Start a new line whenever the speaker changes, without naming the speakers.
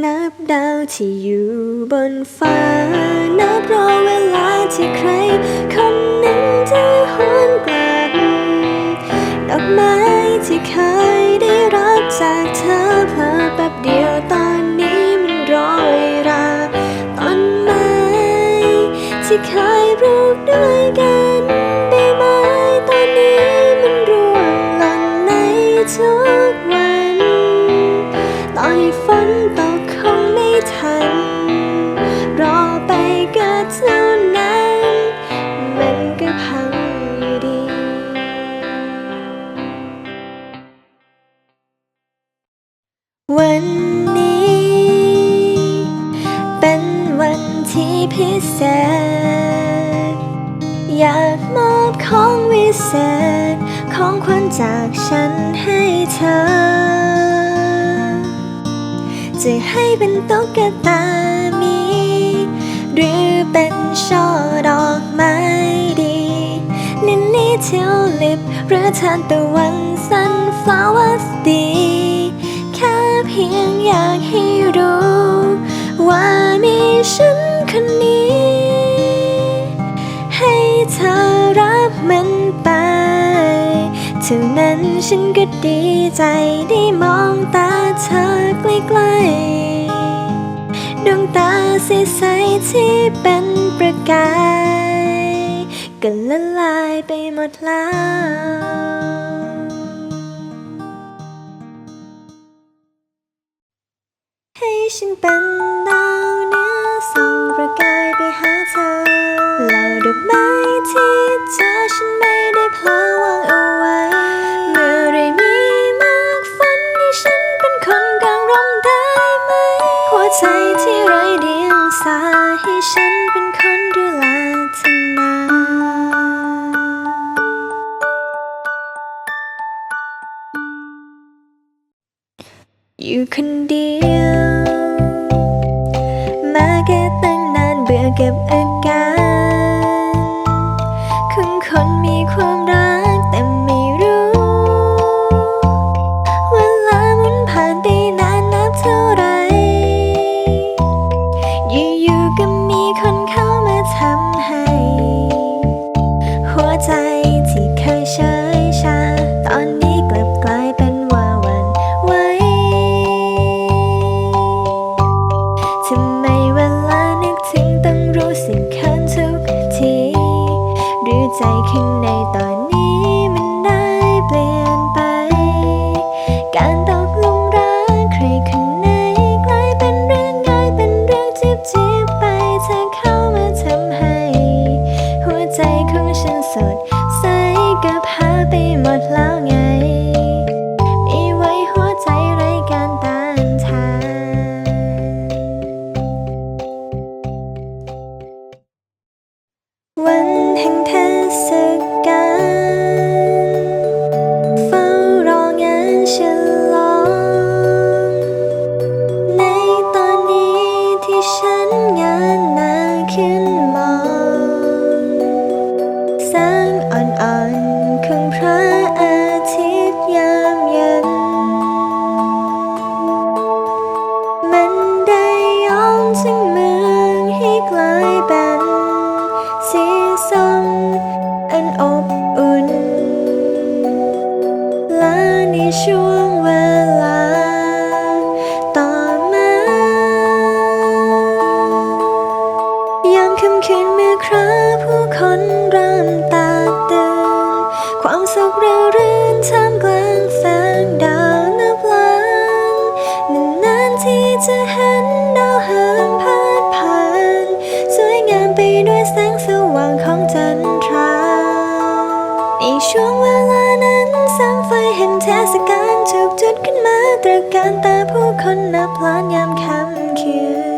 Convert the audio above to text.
นับดาวที่อยู่บนฟ้า นับรอเวลาที่ใคร คนหนึ่งจะหวนกลับดอกไม้ที่เคยได้รับจากเธอเพลอแป๊บเดียวตอนนี้มันโรยราต้นไม้ที่เคยปลูกด้วยกันใบไม้ตอนนี้มันร่วงหล่นในทุกวันต่อให้ฝน วันนี้ เป็นวันที่พิเศษ อยากมอบของวิเศษ ของขวัญจากฉันให้เธอ จะให้เป็นตุ๊กตามี หรือเป็นช่อดอกไม้ดีลิลลี่ทิวลิป หรือทานตะวันซันฟลาวสดีแค่เพียงอยากให้รู้ ว่ามีฉันคนนี้ ให้เธอรับมันไปเท่านั้นฉันก็ดีใจได้มองตาเธอใกล้ๆดวงตาใสๆที่เป็นประกายก็ละลายไปหมดแล้ว ฉันเป็นดาวเหนือส่องประกายไปหาเธอเหล่าดอกไม้ที่เธอฉันไม่ได้เพลอวางเอาไว้ เมื่อไรมีเมฆฝนให้ฉันเป็นคนกลางร่มได้ไหมหัวใจที่ไร้เดียงสาให้ฉันเป็นคนดูแลเธอนาอยู่คนเดียว ข แสงสว่างของจันทรา ในช่วงเวลานั้นแสงไฟแห่งเทศกาลถูกจุดขึ้นมาตระการตาผู้คนนับล้านยามค่ำคืน